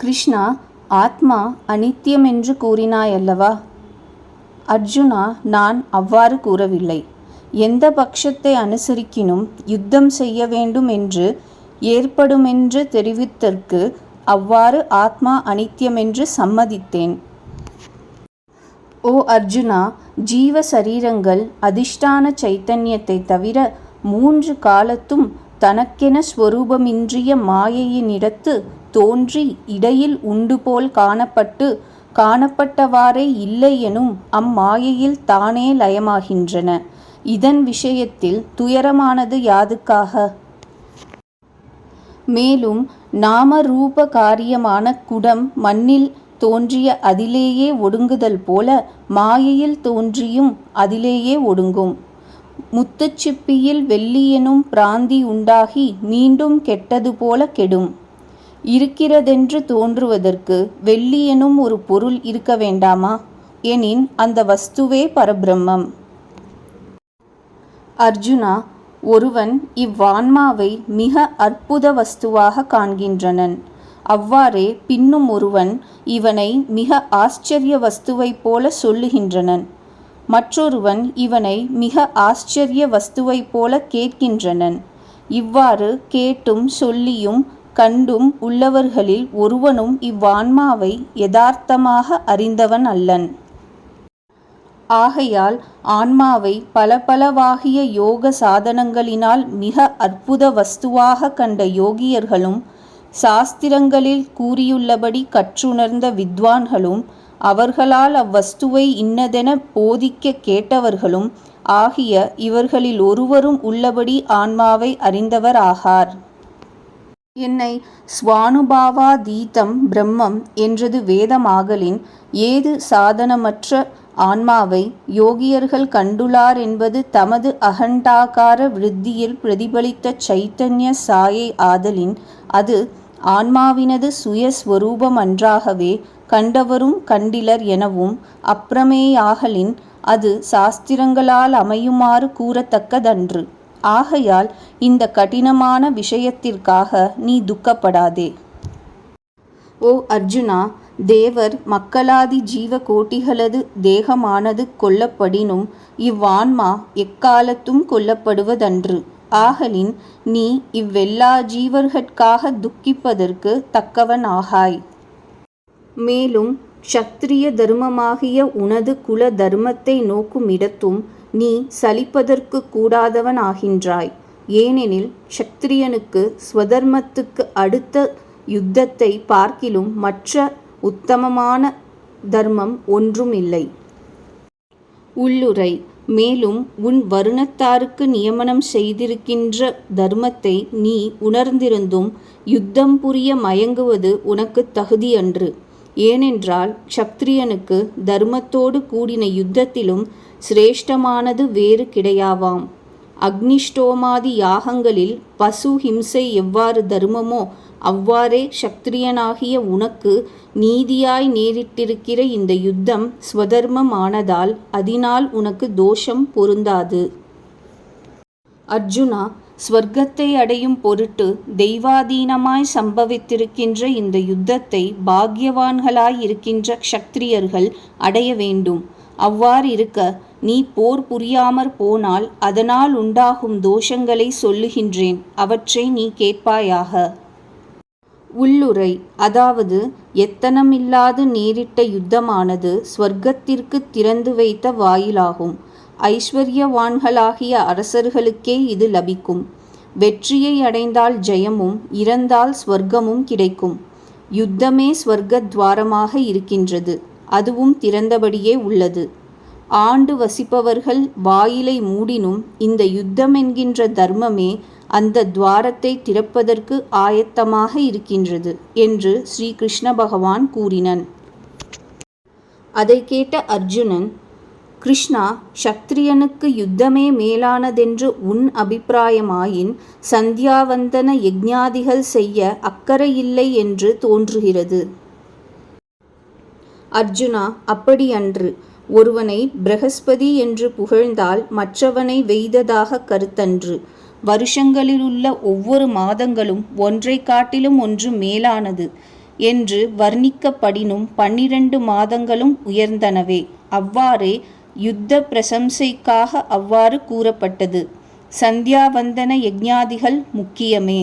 கிருஷ்ணா ஆத்மா அனித்தியம் என்று கூறினாயல்லவா? அர்ஜுனா நான் அவ்வாறு கூறவில்லை. எந்த பட்சத்தை அனுசரிக்கினும் யுத்தம் செய்ய வேண்டும் என்று ஏற்படுமென்று தெரிவித்தற்கு அவ்வாறு ஆத்மா அனித்தியமென்று சம்மதித்தேன். ஓ அர்ஜுனா ஜீவ சரீரங்கள் அதிஷ்டான சைத்தன்யத்தை தவிர மூன்று காலத்தும் தனக்கென ஸ்வரூபமின்றிய மாயையினிடத்து தோன்றி இடையில் உண்டு போல் காணப்பட்டு காணப்பட்டவாறே இல்லையெனும் அம்மாயையில் தானே லயமாகின்றன. இதன் விஷயத்தில் துயரமானது யாதுக்காக? மேலும் நாம ரூப காரியமான குடம் மண்ணில் தோன்றிய அதிலேயே ஒடுங்குதல் போல மாயையில் தோன்றியும் அதிலேயே ஒடுங்கும். முத்துச்சிப்பியில் வெள்ளியெனும் பிராந்தி உண்டாகி மீண்டும் கெட்டது போல கெடும். இருக்கிறதென்று தோன்றுவதற்கு வெள்ளியெனும் ஒரு பொருள் இருக்க வேண்டாமா? எனின் அந்த வஸ்துவே பரபிரம்மம். அர்ஜுனா ஒருவன் இவ்வான்மாவை மிக அற்புத வஸ்துவாக காண்கின்றனன். அவ்வாறே பின்னும் ஒருவன் இவனை மிக ஆச்சரிய வஸ்துவைப் போல சொல்லுகின்றனன். மற்றொருவன் இவனை மிக ஆச்சரிய வஸ்துவைப் போல கேட்கின்றனன். இவ்வாறு கேட்டும் சொல்லியும் கண்டும் உள்ளவர்களில் ஒருவனும் இவ்வான்மாவை யதார்த்தமாக அறிந்தவன் அல்லன். ஆகையால் ஆன்மாவை பல பலவாகிய யோக சாதனங்களினால் மிக அற்புத வஸ்துவாக கண்ட யோகியர்களும் சாஸ்திரங்களில் கூறியுள்ளபடி கற்றுணர்ந்த வித்வான்களும் அவர்களால் அவ்வஸ்துவை இன்னதென போதிக்க கேட்டவர்களும் ஆகிய இவர்களில் ஒருவரும் உள்ளபடி ஆன்மாவை அறிந்தவர் ஆகார் என்னை ஸ்வானுபாவாதீதம் பிரம்மம் என்றது வேதமாகலின் ஏது சாதனமற்ற ஆன்மாவை யோகியர்கள் கண்டுளார் என்பது தமது அகண்டாகார விருத்தியில் பிரதிபலித்த சைத்தன்ய சாயை ஆதலின் அது ஆன்மாவினது சுயஸ்வரூபம் அன்றாகவே கண்டவரும் கண்டிலர் எனவும் அப்பிரமேயாகலின் அது சாஸ்திரங்களால் அமையுமாறு கூறத்தக்கதன்று. ஆகையால் இந்த கடினமான விஷயத்திற்காக நீ துக்கப்படாதே. ஓ அர்ஜுனா தேவர் மக்களாதி ஜீவ கோட்டிகளது தேகமானது கொல்லப்படினும் இவ்வான்மா எக்காலத்தும் கொல்லப்படுவதன்று. ஆகலின் நீ இவ்வெல்லா ஜீவர்கட்காக துக்கிப்பதற்கு தக்கவன் ஆகாய் மேலும் க்ஷத்திரிய தர்மமாகிய உனது குல தர்மத்தை நோக்கும் இடத்தும் நீ சலிப்பதற்கு கூடாதவன் ஆகின்றாய். ஏனெனில் க்ஷத்திரியனுக்கு ஸ்வதர்மத்துக்கு அடுத்த யுத்தத்தை பார்க்கிலும் மற்ற உத்தமமான தர்மம் ஒன்றும் இல்லை. உள்ளுரை மேலும் உன் வருணத்தாருக்கு நியமனம் செய்திருக்கின்ற தர்மத்தை நீ உணர்ந்திருந்தும் யுத்தம் புரிய மயங்குவது உனக்கு தகுதியன்று. ஏனென்றால் க்ஷத்திரியனுக்கு தர்மத்தோடு கூடின யுத்தத்திலும் சிரேஷ்டமானது வேறு கிடையாவாம். அக்னிஷ்டோமாதி யாகங்களில் பசு ஹிம்சை எவ்வாறு தர்மமோ அவ்வாறே சக்திரியனாகிய உனக்கு நீதியாய் நேரிட்டிருக்கிற இந்த யுத்தம் ஸ்வதர்மமானதால் அதனால் உனக்கு தோஷம் பொருந்தாது. அர்ஜுனா ஸ்வர்க்கத்தை அடையும் பொருட்டு தெய்வாதீனமாய் சம்பவித்திருக்கின்ற இந்த யுத்தத்தை பாக்யவான்களாய் இருக்கின்ற க்ஷத்திரியர்கள் அடைய வேண்டும். அவ்வாறு இருக்க நீ போர் புரியாமற் போனால் அதனால் உண்டாகும் தோஷங்களை சொல்லுகின்றேன் அவற்றை நீ கேட்பாயாக. உள்ளுரை அதாவது எத்தனமில்லாது நேரிட்ட யுத்தமானது ஸ்வர்க்கத்திற்கு திறந்து வைத்த வாயிலாகும். ஐஸ்வர்யவான்களாகிய அரசர்களுக்கே இது லபிக்கும். வெற்றியை அடைந்தால் ஜெயமும் இறந்தால் ஸ்வர்க்கமும் கிடைக்கும். யுத்தமே ஸ்வர்க்க துவாரமாக இருக்கின்றது அதுவும் திறந்தபடியே உள்ளது. ஆண்டு வசிப்பவர்கள் வாயிலை மூடினும் இந்த யுத்தம் என்கின்ற தர்மமே அந்த துவாரத்தை திறப்பதற்கு ஆயத்தமாக இருக்கின்றது என்று ஸ்ரீ கிருஷ்ண பகவான் கூறினன். அதை கேட்ட அர்ஜுனன் கிருஷ்ணா சத்திரியனுக்கு யுத்தமே மேலானதென்று உன் அபிப்பிராயமாயின் சந்தியாவந்தன யஜ்ஞாதிகள் செய்ய அக்கறையில்லை என்று தோன்றுகிறது அர்ஜுனா அப்படியன்று. ஒருவனை பிரகஸ்பதி என்று புகழ்ந்தால் மற்றவனை வெய்ததாக கருத்தன்று. வருஷங்களிலுள்ள ஒவ்வொரு மாதங்களும் ஒன்றை காட்டிலும் ஒன்று மேலானது என்று வர்ணிக்கப்படினும் பன்னிரண்டு மாதங்களும் உயர்ந்தனவே. அவ்வாறே யுத்த பிரசம்சைக்காக அவ்வாறு கூறப்பட்டது. சந்தியாவந்தன யஜ்ஞாதிகள் முக்கியமே.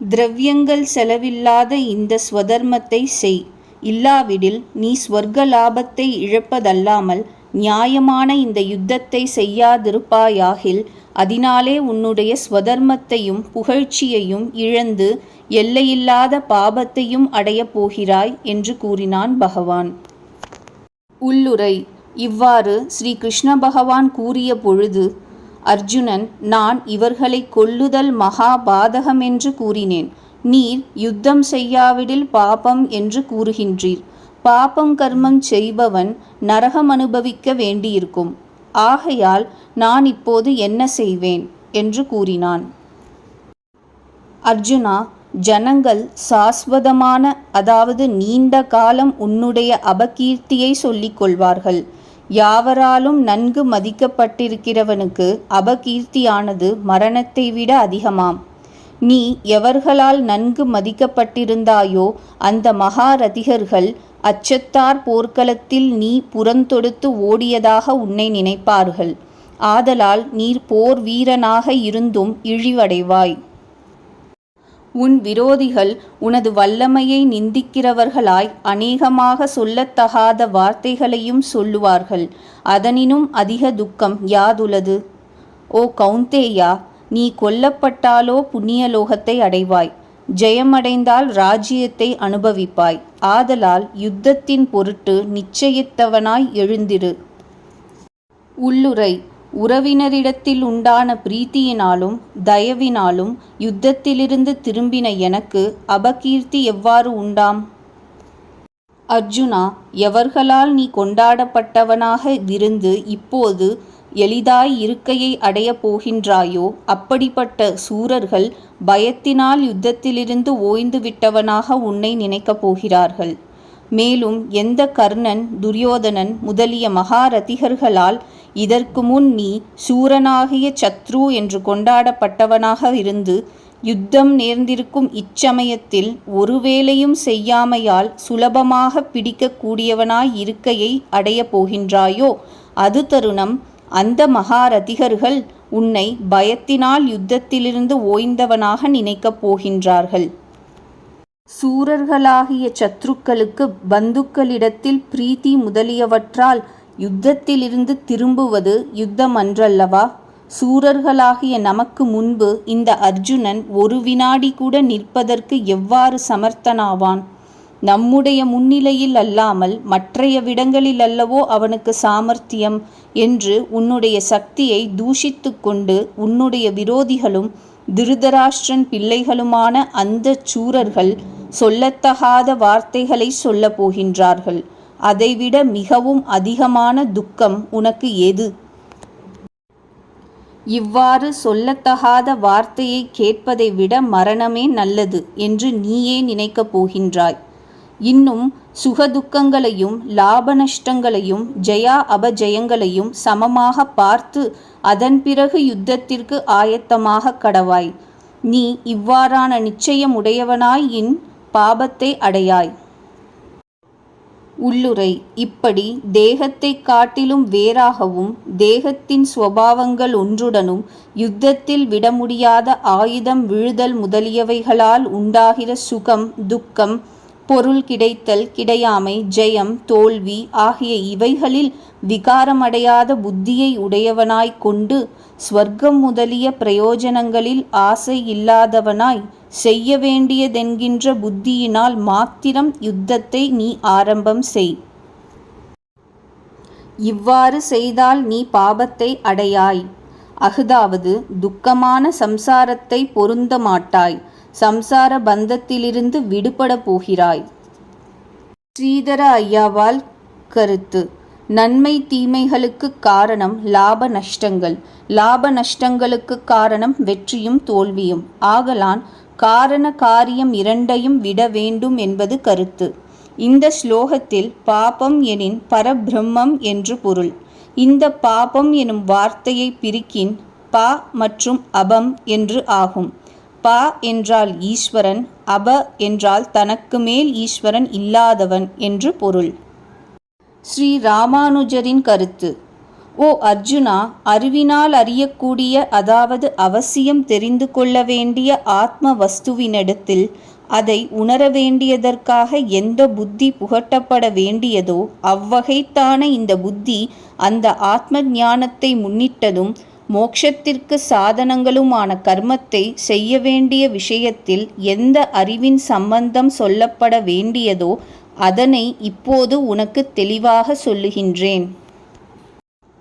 திரவியங்கள் செலவில்லாத இந்த ஸ்வதர்மத்தை செய். இல்லாவிடில் நீ ஸ்வர்க்க லாபத்தை இழப்பதல்லாமல் நியாயமான இந்த யுத்தத்தை செய்யாதிருப்பாயாகில் அதனாலே உன்னுடைய ஸ்வதர்மத்தையும் புகழ்ச்சியையும் இழந்து எல்லையில்லாத பாபத்தையும் அடையப் போகிறாய் என்று கூறினான் பகவான். உள்ளுரை. இவ்வாறு ஸ்ரீ கிருஷ்ண பகவான் கூறிய பொழுது அர்ஜுனன் நான் இவர்களை கொல்லுதல் மகா பாதகமென்று கூறினேன். நீர் யுத்தம் செய்யாவிடில் பாபம் என்று கூறுகின்றீர். பாபம் கர்மம் செய்பவன் நரகம் அனுபவிக்க வேண்டியிருக்கும். ஆகையால் நான் இப்போது என்ன செய்வேன்? என்று கூறினான். அர்ஜுனா ஜனங்கள் சாஸ்வதமான அதாவது நீண்ட காலம் உன்னுடைய அபகீர்த்தியை சொல்லிக் கொள்வார்கள். யாவராலும் நன்கு மதிக்கப்பட்டிருக்கிறவனுக்கு அபகீர்த்தியானது மரணத்தை விட அதிகமாம். நீ எவர்களால் நன்கு மதிக்கப்பட்டிருந்தாயோ அந்த மகாரதிகர்கள் அச்சத்தார் போர்க்களத்தில் நீ புறந்தொடுத்து ஓடியதாக உன்னை நினைப்பார்கள். ஆதலால் நீர் போர் வீரனாக இருந்தும் இழிவடைவாய். உன் விரோதிகள் உனது வல்லமையை நிந்திக்கிறவர்களாய் அநேகமாக சொல்லத்தகாத வார்த்தைகளையும் சொல்லுவார்கள். அதனினும் அதிக துக்கம் யாதுலது ஓ கவுந்தேயா நீ கொல்லப்பட்டாலோ புண்ணியலோகத்தை அடைவாய். ஜெயமடைந்தால் ராஜ்யத்தை அனுபவிப்பாய். ஆதலால் யுத்தத்தின் பொருட்டு நிச்சயித்தவனாய் எழுந்திரு. உள்ளுரை உறவினரிடத்தில் உண்டான பிரீத்தியினாலும் தயவினாலும் யுத்தத்திலிருந்து திரும்பின எனக்கு அபகீர்த்தி எவ்வாறு உண்டாம்? அர்ஜுனா எவர்களால் நீ கொண்டாடப்பட்டவனாக விருந்து இப்போது எளிதாய் இருக்கையை அடையப் போகின்றாயோ? அப்படிப்பட்ட சூரர்கள் பயத்தினால் யுத்தத்திலிருந்து ஓய்ந்து விட்டவனாக உன்னை நினைக்கப் போகிறார்கள். மேலும் எந்த கர்ணன் துரியோதனன் முதலிய மகாரதிகர்களால் இதற்கு முன் நீ சூரனாகிய சத்ரு என்று கொண்டாடப்பட்டவனாக இருந்து யுத்தம் நேர்ந்திருக்கும் இச்சமயத்தில் ஒருவேளையும் செய்யாமையால் சுலபமாக பிடிக்கக்கூடியவனாய் இருக்கையை அடையப் போகின்றாயோ? அது தருணம் அந்த மகாரதிகர்கள் உன்னை பயத்தினால் யுத்தத்திலிருந்து ஓய்ந்தவனாக நினைக்கப் போகின்றார்கள். சூரர்களாகிய சத்ருக்களுக்கு பந்துக்களிடத்தில் பிரீத்தி முதலியவற்றால் யுத்தத்திலிருந்து திரும்புவது யுத்தமன்றல்லவா? சூரர்களாகிய நமக்கு முன்பு இந்த அர்ஜுனன் ஒரு வினாடி கூட நிற்பதற்கு எவ்வாறு சமர்த்தனாவான்? நம்முடைய முன்னிலையில் அல்லாமல் மற்றைய விடங்களில் அல்லவோ அவனுக்கு சாமர்த்தியம் என்று உன்னுடைய சக்தியை தூஷித்து கொண்டு உன்னுடைய விரோதிகளும் திருதராஷ்டிரன் பிள்ளைகளுமான அந்த சூரர்கள் சொல்லத்தகாத வார்த்தைகளை சொல்ல போகின்றார்கள். அதைவிட மிகவும் அதிகமான துக்கம் உனக்கு எது? இவ்வாறு சொல்லத்தகாத வார்த்தையை கேட்பதை விட மரணமே நல்லது என்று நீயே நினைக்கப் போகின்றாய். இன்னும் சுகதுக்கங்களையும் லாப நஷ்டங்களையும் ஜெயா அபஜயங்களையும் சமமாக பார்த்து அதன் பிறகு யுத்தத்திற்கு ஆயத்தமாக கடவாய். நீ இவ்வாறான நிச்சயம் உடையவனாய் இன் பாபத்தை அடையாய். உள்ளுரை இப்படி தேகத்தைக் காட்டிலும் வேறாகவும் தேகத்தின் சுவாவங்கள் ஒன்றுடனும் யுத்தத்தில் விட முடியாத ஆயுதம் விழுதல் முதலியவைகளால் உண்டாகிற சுகம் துக்கம் பொருள் கிடைத்தல் கிடையாமை ஜெயம் தோல்வி ஆகிய இவைகளில் விகாரமடையாத புத்தியை உடையவனாய்க் கொண்டு ஸ்வர்க்கம் முதலிய பிரயோஜனங்களில் ஆசை இல்லாதவனாய் செய்ய வேண்டியதென்கின்ற புத்தியினால் மாத்திரம் யுத்தத்தை நீ ஆரம்பம் செய். இவ்வாறு செய்தால் நீ பாபத்தை அடையாய். அஃதாவது துக்கமான சம்சாரத்தை பொருந்த மாட்டாய். சம்சார பந்தத்திலிருந்து விடுபட போகிறாய். ஸ்ரீதர ஐயாவால் கருத்து. நன்மை தீமைகளுக்கு காரணம் லாப நஷ்டங்கள். லாப நஷ்டங்களுக்கு காரணம் வெற்றியும் தோல்வியும். ஆகலான் காரண காரியம் இரண்டையும் விட வேண்டும் என்பது கருத்து. இந்த ஸ்லோகத்தில் பாபம் எனின் பரபிரம்மம் என்று பொருள். இந்த பாபம் எனும் வார்த்தையை பிரிக்கின் பா மற்றும் அபம் என்று ஆகும். ப என்றால் ஈஸ்வரன் அப என்றால் தனக்கு மேல் ஈஸ்வரன் இல்லாதவன் என்று பொருள். ஸ்ரீ ராமானுஜரின் கருத்து. ஓ அர்ஜுனா அறிவினால் அறியக்கூடிய அதாவது அவசியம் தெரிந்து கொள்ள வேண்டிய ஆத்ம வஸ்துவினிடத்தில் அதை உணர வேண்டியதற்காக எந்த புத்தி புகட்டப்பட வேண்டியதோ அவ்வகைத்தான இந்த புத்தி அந்த ஆத்ம ஞானத்தை முன்னிட்டதும் மோட்சத்திற்கு சாதனங்களுமான கர்மத்தை செய்ய வேண்டிய விஷயத்தில் எந்த அறிவின் சம்பந்தம் சொல்லப்பட வேண்டியதோ அதனை இப்போது உனக்கு தெளிவாக சொல்லுகின்றேன்.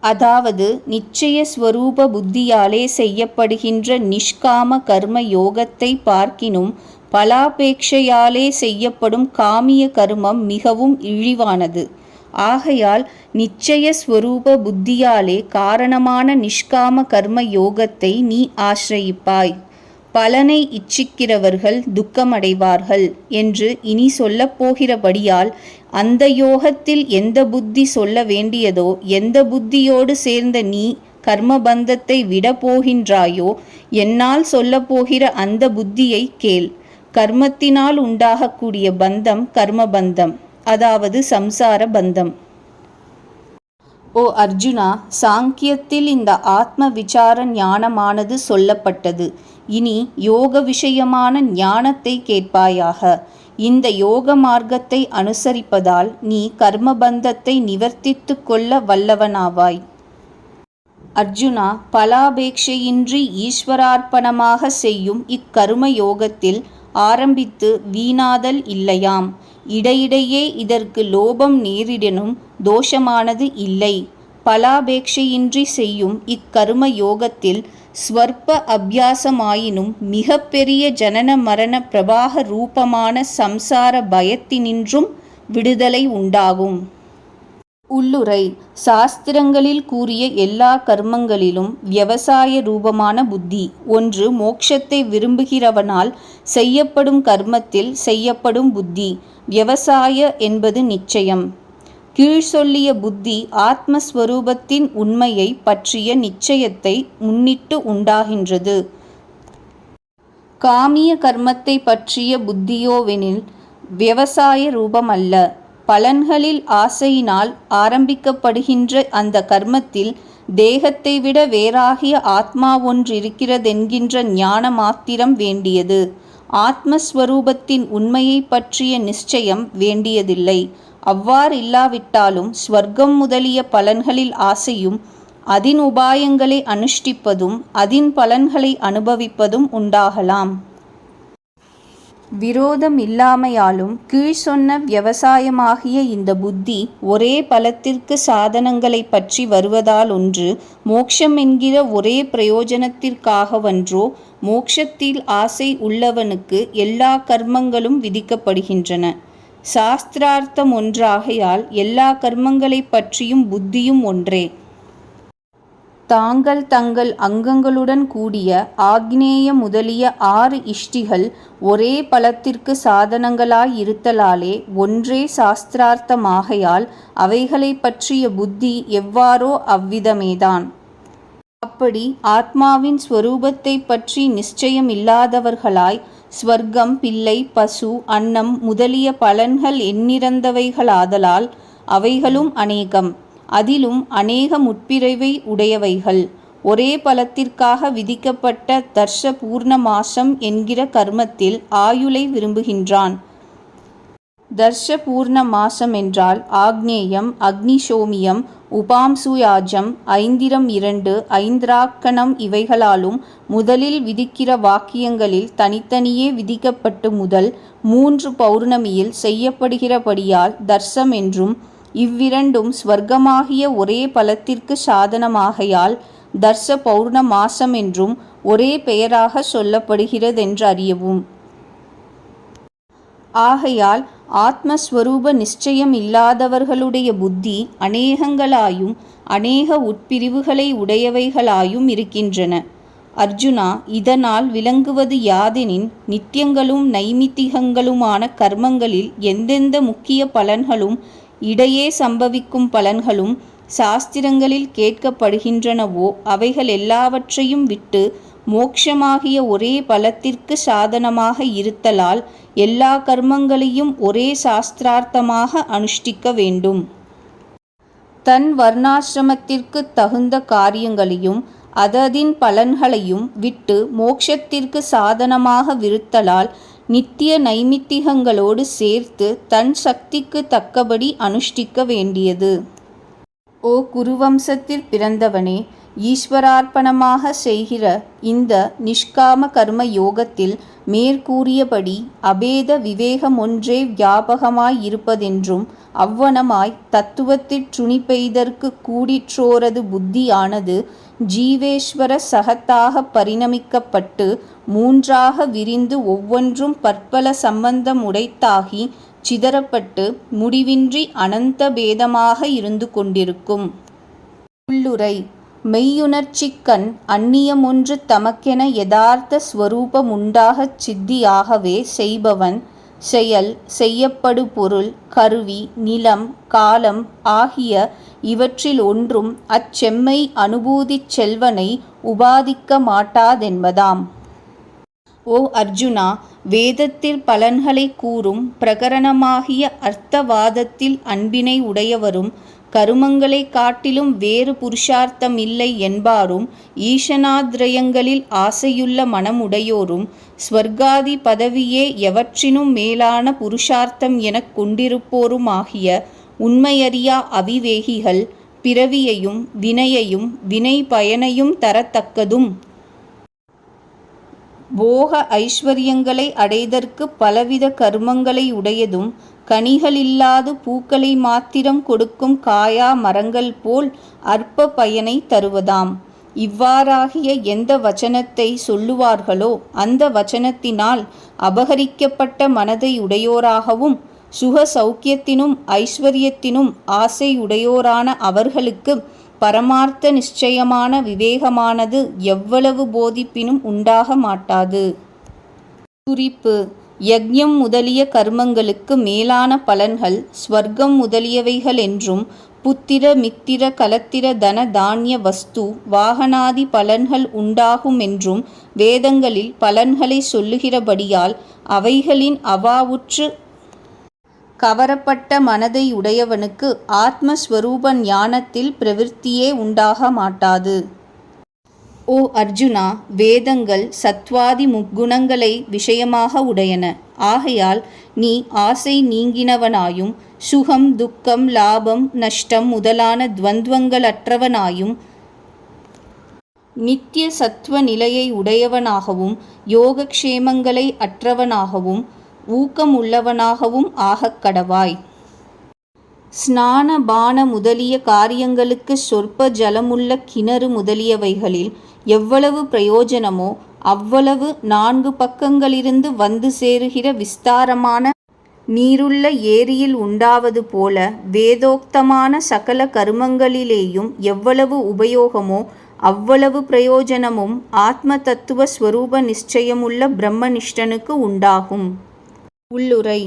அதாவது நிச்சய ஸ்வரூப புத்தியாலே செய்யப்படுகின்ற நிஷ்காம கர்ம யோகத்தை பார்க்கினும் பலாபேட்சையாலே செய்யப்படும் காமிய கர்மம் மிகவும் இழிவானது. ஆகையால் நிச்சய ஸ்வரூப புத்தியாலே காரணமான நிஷ்காம கர்ம யோகத்தை நீ ஆசிரயிப்பாய். பலனை இச்சிக்கிறவர்கள் துக்கமடைவார்கள் என்று இனி சொல்லப்போகிறபடியால் அந்த யோகத்தில் எந்த புத்தி சொல்ல வேண்டியதோ எந்த புத்தியோடு சேர்ந்த நீ கர்மபந்தத்தை விட போகின்றாயோ என்னால் சொல்லப்போகிற அந்த புத்தியை கேள். கர்மத்தினால் உண்டாகக்கூடிய பந்தம் கர்மபந்தம். அதாவது சம்சார பந்தம். ஓ அர்ஜுனா சாங்கியத்தில் இந்த ஆத்ம விசார ஞானமானது சொல்லப்பட்டது. இனி யோக விஷயமான ஞானத்தை கேட்பாயாக. இந்த யோக மார்க்கத்தை அனுசரிப்பதால் நீ கர்மபந்தத்தை நிவர்த்தித்து கொள்ள வல்லவனாவாய். அர்ஜுனா பலாபேட்சையின்றி ஈஸ்வரார்ப்பணமாக செய்யும் இக்கரும யோகத்தில் ஆரம்பித்து வீணாதல் இல்லையாம். இடையிடையே இதற்கு லோபம் நேரிடனும் தோஷமானது இல்லை. பலாபேட்சையின்றி செய்யும் இக்கரும யோகத்தில் ஸ்வர்ப்ப அபியாசமாயினும் மிக பெரிய ஜனன மரண பிரபாக ரூபமான சம்சார பயத்தினின்றும் விடுதலை உண்டாகும். உள்ளுரை சாஸ்திரங்களில் கூறிய எல்லா கர்மங்களிலும் விவசாய ரூபமான புத்தி. ஒன்று மோட்சத்தை விரும்புகிறவனால் செய்யப்படும் கர்மத்தில் செய்யப்படும் புத்தி. விவசாய என்பது நிச்சயம். கீழ் சொல்லிய புத்தி ஆத்மஸ்வரூபத்தின் உண்மையை பற்றிய நிச்சயத்தை முன்னிட்டு உண்டாகின்றது. காமிய கர்மத்தை பற்றிய புத்தியோவெனில் விவசாய ரூபமல்ல. பலன்களில் ஆசையினால் ஆரம்பிக்கப்படுகின்ற அந்த கர்மத்தில் தேகத்தை விட வேறாகிய ஆத்மா ஒன்றிருக்கிறதென்கின்ற ஞான மாத்திரம் வேண்டியது. ஆத்மஸ்வரூபத்தின் உண்மையை பற்றிய நிச்சயம் வேண்டியதில்லை. அவ்வாறில்லாவிட்டாலும் ஸ்வர்க்கம் முதலிய பலன்களில் ஆசையும் அதின் உபாயங்களை அனுஷ்டிப்பதும் அதின் பலன்களை அனுபவிப்பதும் உண்டாகலாம். விரோதம் இல்லாமையாலும் கீழ் சொன்ன விவசாயமாகிய இந்த புத்தி ஒரே பலத்திற்கு சாதனங்களை பற்றி வருவதால் ஒன்று மோக்ஷம் என்கிற ஒரே பிரயோஜனத்திற்காகவன்றோ மோக்ஷத்தில் ஆசை உள்ளவனுக்கு எல்லா கர்மங்களும் விதிக்கப்படுகின்றன. சாஸ்திரார்த்தம் ஒன்றாகையால் எல்லா கர்மங்களை பற்றியும் புத்தியும் ஒன்றே. தாங்கள் தங்கள் அங்கங்களுடன் கூடிய ஆக்னேய முதலிய ஆறு இஷ்டிகள் ஒரே பலத்திற்கு சாதனங்களாயிருத்தலாலே ஒன்றே சாஸ்திரார்த்தமாகையால் அவைகளை பற்றிய புத்தி எவ்வாறோ அவ்விதமேதான். அப்படி ஆத்மாவின் ஸ்வரூபத்தை பற்றி நிச்சயம் இல்லாதவர்களாய் ஸ்வர்க்கம் பிள்ளை பசு அன்னம் முதலிய பலன்கள் எண்ணிறந்தவைகளாதலால் அவைகளும் அநேகம். அதிலும் அநேக முற்பிறவை உடையவைகள். ஒரே பலத்திற்காக விதிக்கப்பட்ட தர்ஷ பூர்ண மாசம் என்கிற கர்மத்தில் ஆயுளை விரும்புகின்றான். தர்ஷ பூர்ண மாசம் என்றால் ஆக்னேயம் அக்னிஷோமியம் உபாம்சுயாஜம் ஐந்திரம் இரண்டு ஐந்திராக்கணம் இவைகளாலும் முதலில் விதிக்கிற வாக்கியங்களில் தனித்தனியே விதிக்கப்பட்டு முதல் மூன்று பௌர்ணமியில் செய்யப்படுகிறபடியால் தர்சம் என்றும் இவ்விரண்டும் ஸ்வர்க்கமாகிய ஒரே பலத்திற்கு சாதனமாகையால் தர்ச பௌர்ண மாசம் என்றும் ஒரே பெயராக சொல்லப்படுகிறதென்று அறியவும். ஆகையால் ஆத்மஸ்வரூப நிச்சயம் இல்லாதவர்களுடைய புத்தி அநேகங்களாயும் அநேக உட்பிரிவுகளை உடையவைகளாயும் இருக்கின்றன. அர்ஜுனா இதனால் விளங்குவது யாதெனின் நித்தியங்களும் நைமித்திகங்களுமான கர்மங்களில் எந்தெந்த முக்கிய பலன்களும் இடையே சம்பவிக்கும் பலன்களும் சாஸ்திரங்களில் கேட்கப்படுகின்றனவோ அவைகள் எல்லாவற்றையும் விட்டு மோக்ஷமாகிய ஒரே பலத்திற்கு சாதனமாக இருத்தலால் எல்லா கர்மங்களையும் ஒரே சாஸ்திரார்த்தமாக அனுஷ்டிக்க வேண்டும். தன் வர்ணாசிரமத்திற்கு தகுந்த காரியங்களையும் அததின் பலன்களையும் விட்டு மோக்ஷத்திற்கு சாதனமாக விருத்தலால் நித்திய நைமித்திகங்களோடு சேர்த்து தன் சக்திக்கு தக்கபடி அனுஷ்டிக்க வேண்டியது. ஓ குருவம்சத்தில் பிறந்தவனே ஈஸ்வரார்ப்பணமாக செய்கிற இந்த நிஷ்காம கர்ம யோகத்தில் மேற்கூறியபடி அபேத விவேகமொன்றே வியாபகமாய் இருப்பதென்றும் அவ்வனமாய் தத்துவத்திற் சுனிப்பெய்தற்கு கூடிற்றோரது புத்தியானது ஜீவேஸ்வர சகத்தாக பரிணமிக்கப்பட்டு மூன்றாக விரிந்து ஒவ்வொன்றும் பற்பல சம்பந்தம் உடைத்தாகி சிதறப்பட்டு முடிவின்றி அனந்த பேதமாக இருந்து கொண்டிருக்கும். உள்ளுரை மெய்யுணர்ச்சிக்கண் அந்நியமொன்று தமக்கென யதார்த்த ஸ்வரூபமுண்டாகச் சித்தியாகவே செய்பவன் செயல் செய்யப்படு பொருள் கருவி நிலம் காலம் ஆகிய இவற்றில் ஒன்றும் அச்செம்மை அனுபூதிச் செல்வனை உபாதிக்க மாட்டாதென்பதாம். ஓ அர்ஜுனா வேதத்தில் பலன்களை கூறும் பிரகரணமாகிய அர்த்தவாதத்தில் அன்பினை உடையவரும் கருமங்களை காட்டிலும் வேறு புருஷார்த்தம் இல்லை என்பாரும் ஈசனாத்ரயங்களில் ஆசையுள்ள மனமுடையோரும் ஸ்வர்காதி பதவியே எவற்றினும் மேலான புருஷார்த்தம் எனக் கொண்டிருப்போருமாகிய உண்மையறியா அவிவேகிகள் பிறவியையும் வினையையும் வினை பயனையும் தரத்தக்கதும். போக ஐஸ்வர்யங்களை அடைதற்கு பலவித கர்மங்களை உடையதும் கனிகளில்லாது பூக்களை மாத்திரம் கொடுக்கும் காயா மரங்கள் போல் அற்ப பயனை தருவதாம். இவ்வாறாகிய எந்த வச்சனத்தை சொல்லுவார்களோ அந்த வச்சனத்தினால் அபகரிக்கப்பட்ட மனதை உடையோராகவும் சுக சௌக்கியத்தினும் ஐஸ்வர்யத்தினும் ஆசையுடையோரான அவர்களுக்கு பரமார்த்த நிச்சயமான விவேகமானது எவ்வளவு போதிப்பினும் உண்டாக மாட்டாது. குறிப்பு யக்ஞம் முதலிய கர்மங்களுக்கு மேலான பலன்கள் ஸ்வர்க்கம் முதலியவைகளென்றும் புத்திர மித்திர கலத்திர தன தானிய வஸ்து வாகனாதி பலன்கள் உண்டாகுமென்றும் வேதங்களில் பலன்களை சொல்லுகிறபடியால் அவைகளின் அவாவுற்று கவரப்பட்ட மனதை உடையவனுக்கு ஆத்மஸ்வரூப ஞானத்தில் பிரவிற்த்தியே உண்டாக மாட்டாது. ஓ அர்ஜுனா வேதங்கள் சத்வாதி முக்குணங்களை விஷயமாக உடையன. ஆகையால் நீ ஆசை நீங்கினவனாயும் சுகம் துக்கம் லாபம் நஷ்டம் முதலான துவந்துவங்களற்றவனாயும் நித்திய சத்துவ நிலையை உடையவனாகவும் யோகக்ஷேமங்களை அற்றவனாகவும் ஊக்கமுள்ளவனாகவும் ஆகக் கடவாய். ஸ்நான பான முதலிய காரியங்களுக்கு சொற்ப ஜலமுள்ள கிணறு முதலியவைகளில் எவ்வளவு பிரயோஜனமோ அவ்வளவு நான்கு பக்கங்களிலிருந்து வந்து சேருகிற விஸ்தாரமான நீருள்ள ஏரியில் உண்டாவது போல வேதோக்தமான சகல கருமங்களிலேயும் எவ்வளவு உபயோகமோ அவ்வளவு பிரயோஜனமும் ஆத்ம தத்துவ ஸ்வரூப நிச்சயமுள்ள பிரம்மனிஷ்டனுக்கு உண்டாகும். உள்ளுரை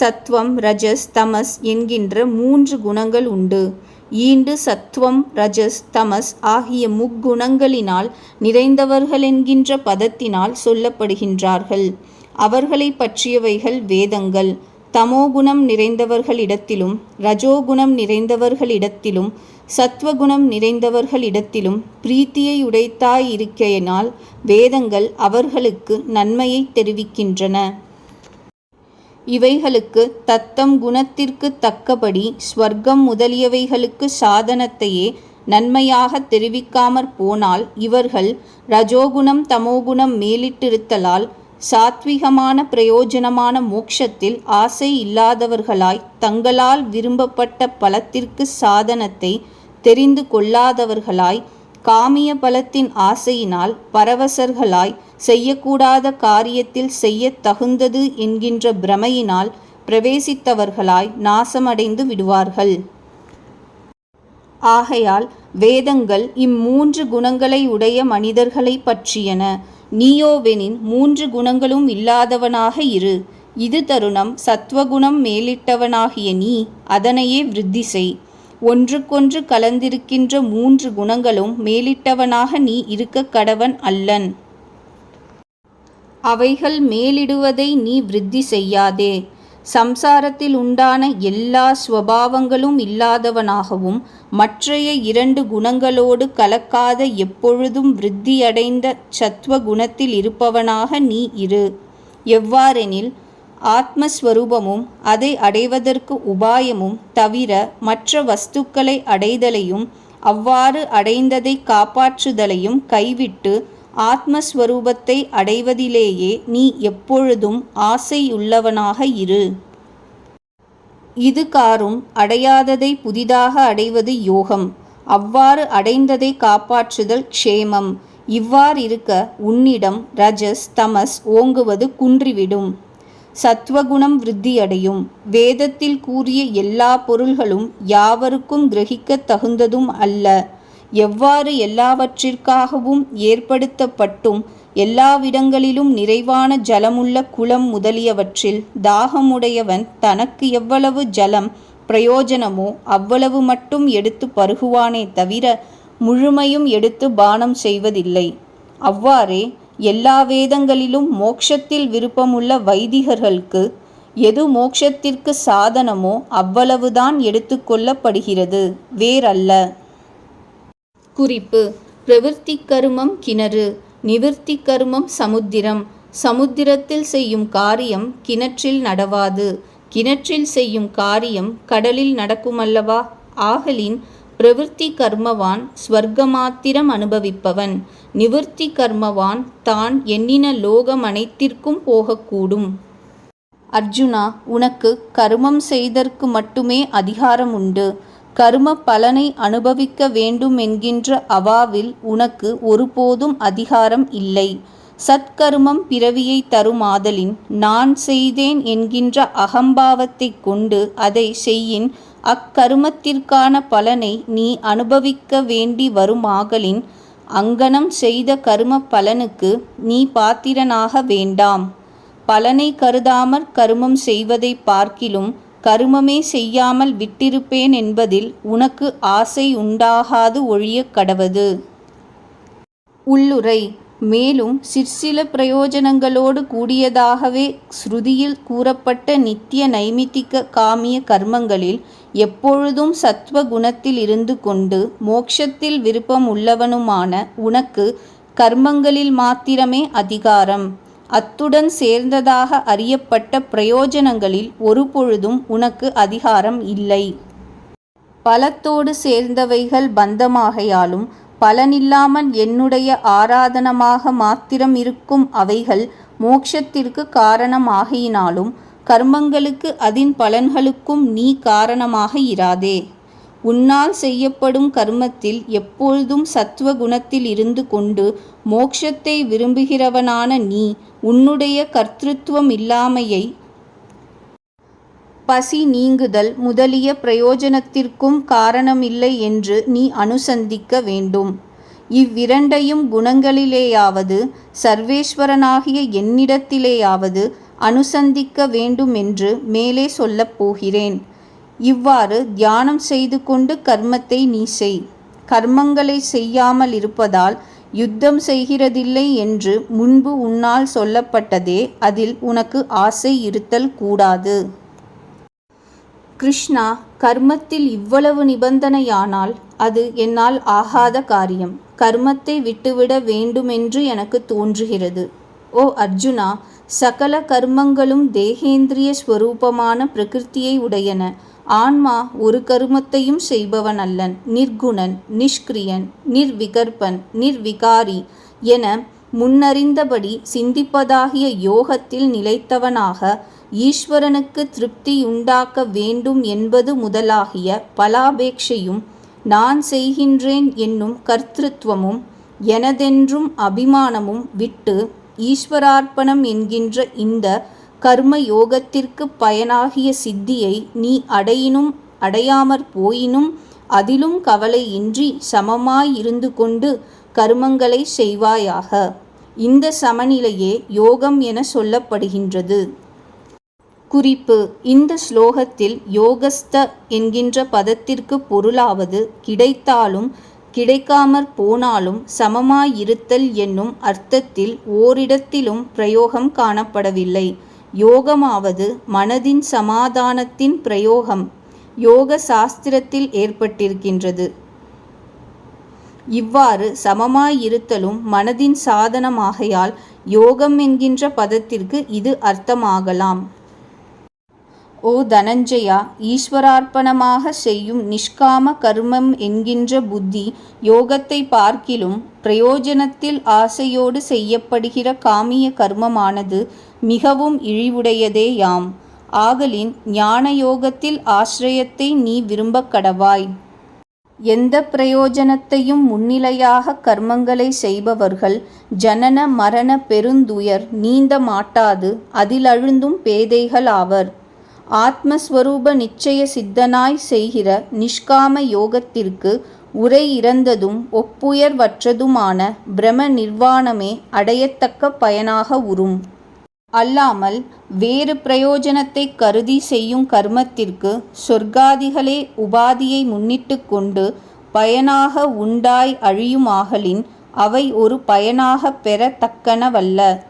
சத்வம் ரஜஸ் தமஸ் என்கின்ற மூன்று குணங்கள் உண்டு. ஈண்டு சத்வம் ரஜஸ் தமஸ் ஆகிய முக்குணங்களினால் நிறைந்தவர்களென்கின்ற பதத்தினால் சொல்லப்படுகின்றார்கள். அவர்களை பற்றியவைகள் வேதங்கள். தமோகுணம் நிறைந்தவர்களிடத்திலும் ரஜோகுணம் நிறைந்தவர்களிடத்திலும் சத்வகுணம் நிறைந்தவர்களிடத்திலும் பிரீத்தியை உடைத்தாயிருக்கையினால் வேதங்கள் அவர்களுக்கு நன்மையை தெரிவிக்கின்றன. இவைகளுக்கு தத்தம் குணத்திற்கு தக்கபடி ஸ்வர்க்கம் முதலியவைகளுக்கு சாதனத்தையே நன்மையாக தெரிவிக்காமற் போனால் இவர்கள் ரஜோகுணம் தமோகுணம் மேலிட்டிருத்தலால் சாத்விகமான பிரயோஜனமான மோக்ஷத்தில் ஆசை இல்லாதவர்களாய் தங்களால் விரும்பப்பட்ட பலத்திற்கு சாதனத்தை தெரிந்து கொள்ளாதவர்களாய் காமிய பலத்தின் ஆசையினால் பரவசர்களாய் செய்யக்கூடாத காரியத்தில் செய்ய தகுந்தது என்கின்ற பிரமையினால் பிரவேசித்தவர்களாய் நாசமடைந்து விடுவார்கள். ஆகையால் வேதங்கள் இம்மூன்று குணங்களை உடைய மனிதர்களை பற்றியன. நீயோவெனின் மூன்று குணங்களும் இல்லாதவனாக இரு. இது தருணம் சத்வகுணம் மேலிட்டவனாகிய நீ அதனையே விருத்தி செய். ஒன்றுக்கொன்று கலந்திருக்கின்ற மூன்று குணங்களும் மேலிட்டவனாக நீ இருக்க கடவன் அல்லன். அவைகள் மேலிடுவதை நீ விருத்தி செய்யாதே. சம்சாரத்தில் உண்டான எல்லா ஸ்வபாவங்களும் இல்லாதவனாகவும் மற்றைய இரண்டு குணங்களோடு கலக்காத எப்பொழுதும் விருத்தியடைந்த சத்துவ குணத்தில் இருப்பவனாக நீ இரு. எவ்வாறெனில் ஆத்மஸ்வரூபமும் அதை அடைவதற்கு உபாயமும் தவிர மற்ற வஸ்துக்களை அடைதலையும் அவ்வாறு அடைந்ததை காப்பாற்றுதலையும் கைவிட்டு ஆத்மஸ்வரூபத்தை அடைவதிலேயே நீ எப்பொழுதும் ஆசையுள்ளவனாக இரு. இது காரும் அடையாததை புதிதாக அடைவது யோகம். அவ்வாறு அடைந்ததை காப்பாற்றுதல் க்ஷேமம். இவ்வாறிருக்க உன்னிடம் ரஜஸ் தமஸ் ஓங்குவது குன்றிவிடும். சத்வகுணம் விருத்தியடையும். வேதத்தில் கூறிய எல்லா பொருள்களும் யாவருக்கும் கிரகிக்கத் தகுந்ததும் அல்ல. எவ்வாறு எல்லாவற்றிற்காகவும் ஏற்படுத்தப்பட்டும் எல்லாவிடங்களிலும் நிறைவான ஜலமுள்ள குளம் முதலியவற்றில் தாகமுடையவன் தனக்கு எவ்வளவு ஜலம் பிரயோஜனமோ அவ்வளவு மட்டும் எடுத்து பருகுவானே தவிர முழுமையும் எடுத்து பானம் செய்வதில்லை. அவ்வாறே எல்லா வேதங்களிலும் மோக்ஷத்தில் விருப்பமுள்ள வைதிகர்களுக்கு எது மோக்ஷத்திற்கு சாதனமோ அவ்வளவுதான் எடுத்துக்கொள்ளப்படுகிறது வேறல்ல. குறிப்பு. பிரவிற்த்தி கருமம் கிணறு நிவிற்த்தி கருமம் சமுத்திரம். சமுத்திரத்தில் செய்யும் காரியம் கிணற்றில் நடவாது. கிணற்றில் செய்யும் காரியம் கடலில் நடக்குமல்லவா? ஆகலின் பிரவிற்த்தி கர்மவான் ஸ்வர்க்கமாத்திரம் அனுபவிப்பவன். நிவிற்த்தி கர்மவான் தான் எண்ணின லோகம் அனைத்திற்கும் போகக்கூடும். அர்ஜுனா உனக்கு கர்மம் செய்தற்கு மட்டுமே அதிகாரம் உண்டு கரும பலனை அனுபவிக்க வேண்டும் என்கின்ற அவாவில் உனக்கு ஒருபோதும் அதிகாரம் இல்லை. சத்கருமம் பிறவியை தருமாதலின் நான் செய்தேன் என்கின்ற அகம்பாவத்தை கொண்டு அதை செய்யின் அக்கருமத்திற்கான பலனை நீ அனுபவிக்க வேண்டி வருமாகலின் அங்கனம் செய்த கரும பலனுக்கு நீ பாத்திரனாக வேண்டாம். பலனை கருதாமற் கருமம் செய்வதை பார்க்கிலும் கருமமே செய்யாமல் விட்டிருப்பேன் என்பதில் உனக்கு ஆசை உண்டாகாது ஒழிய கடவது. உள்ளுரை மேலும் சிற்சில பிரயோஜனங்களோடு கூடியதாகவே ஸ்ருதியில் கூறப்பட்ட நித்திய நைமித்திக காமிய கர்மங்களில் எப்பொழுதும் சத்வ குணத்தில் இருந்து கொண்டு மோக்ஷத்தில் விருப்பம் உள்ளவனுமான உனக்கு கர்மங்களில் மாத்திரமே அதிகாரம். அத்துடன் சேர்ந்ததாக அறியப்பட்ட பிரயோஜனங்களில் ஒருபொழுதும் உனக்கு அதிகாரம் இல்லை. பலத்தோடு சேர்ந்தவைகள் பந்தமாகையாலும் பலனில்லாமல் என்னுடைய ஆராதனமாக மாத்திரம் இருக்கும் அவைகள் மோட்சத்திற்கு காரணமாகினாலும் கர்மங்களுக்கு அதின் பலன்களுக்கும் நீ காரணமாக இராதே. உன்னால் செய்யப்படும் கர்மத்தில் எப்பொழுதும் சத்துவ குணத்தில் இருந்து கொண்டு மோக்ஷத்தை விரும்புகிறவனான நீ உன்னுடைய கர்த்திருவம் இல்லாமையை பசி நீங்குதல் முதலிய பிரயோஜனத்திற்கும் காரணமில்லை என்று நீ அனுசந்திக்க வேண்டும். இவ்விரண்டையும் குணங்களிலேயாவது சர்வேஸ்வரனாகிய என்னிடத்திலேயாவது அனுசந்திக்க வேண்டுமென்று மேலே சொல்லப் போகிறேன். இவ்வாறு தியானம் செய்து கொண்டு கர்மத்தை நீ செய். கர்மங்களை செய்யாமல் இருப்பதால் யுத்தம் செய்கிறதில்லை என்று முன்பு உன்னால் சொல்லப்பட்டதே அதில் உனக்கு ஆசை இருத்தல் கூடாது. கிருஷ்ணா கர்மத்தில் இவ்வளவு நிபந்தனையானால் அது என்னால் ஆகாத காரியம். கர்மத்தை விட்டுவிட வேண்டுமென்று எனக்கு தோன்றுகிறது. ஓ அர்ஜுனா சகல கர்மங்களும் தேகேந்திரிய ஸ்வரூபமான பிரகிருத்தியை உடையன. ஆன்மா ஒரு கருமத்தையும் செய்பவன் அல்லன் நிர்குணன் நிஷ்கிரியன் நிர்விகற்பன் நிர்விகாரி என முன்னறிந்தபடி சிந்திப்பதாகிய யோகத்தில் நிலைத்தவனாக ஈஸ்வரனுக்கு திருப்தியுண்டாக்க வேண்டும் என்பது முதலாகிய பலாபேட்சையும் நான் செய்கின்றேன் என்னும் கர்த்திருவமும் எனதென்றும் அபிமானமும் விட்டு ஈஸ்வரார்ப்பணம் என்கின்ற இந்த கர்ம யோகத்திற்கு பயனாகிய சித்தியை நீ அடையினும் அடையாமற் போயினும் அதிலும் கவலையின்றி சமமாய் இருந்து கொண்டு கர்மங்களை செய்வாயாக. இந்த சமநிலையே யோகம் என சொல்லப்படுகின்றது. குறிப்பு. இந்த ஸ்லோகத்தில் யோகஸ்த என்கின்ற பதத்திற்கு பொருளாவது கிடைத்தாலும் கிடைக்காமற் போனாலும் சமமாயிருத்தல் என்னும் அர்த்தத்தில் ஓரிடத்திலும் பிரயோகம் காணப்படவில்லை. யோகமாவது மனதின் சமாதானத்தின் பிரயோகம் யோக சாஸ்திரத்தில் ஏற்பட்டிருக்கின்றது. இவ்வாறு சமமாயிருத்தலும் மனதின் சாதனமாகையால் யோகம் என்கின்ற பதத்திற்கு இது அர்த்தமாகலாம். ஓ தனஞ்சயா ஈஸ்வரார்ப்பணமாக செய்யும் நிஷ்காம கர்மம் என்கின்ற புத்தி யோகத்தைப் பார்க்கிலும் பிரயோஜனத்தில் ஆசையோடு செய்யப்படுகிற காமிய கர்மமானது மிகவும் இழிவுடையதேயாம். ஆகலின் ஞான யோகத்தில் ஆசிரயத்தை நீ விரும்பக் கடவாய். எந்தப் பிரயோஜனத்தையும் முன்னிலையாக கர்மங்களை செய்பவர்கள் ஜனன மரண பெருந்துயர் நீந்த மாட்டாது அதிலழுந்தும் பேதைகள் ஆவர் ஆத்மஸ்வரூப நிச்சய சித்தனாய் செய்கிற நிஷ்காம யோகத்திற்கு உரை இறந்ததும் ஒப்புயர்வற்றதுமான பிரம நிர்வாணமே அடையத்தக்க பயனாக உறும். அல்லாமல் வேறு பிரயோஜனத்தைக் கருதி செய்யும் கர்மத்திற்கு சொர்க்காதிகளே உபாதியை முன்னிட்டு கொண்டு பயனாக உண்டாய் அழியுமாகலின் அவை ஒரு பயனாகப் பெறத் தக்கனவல்ல.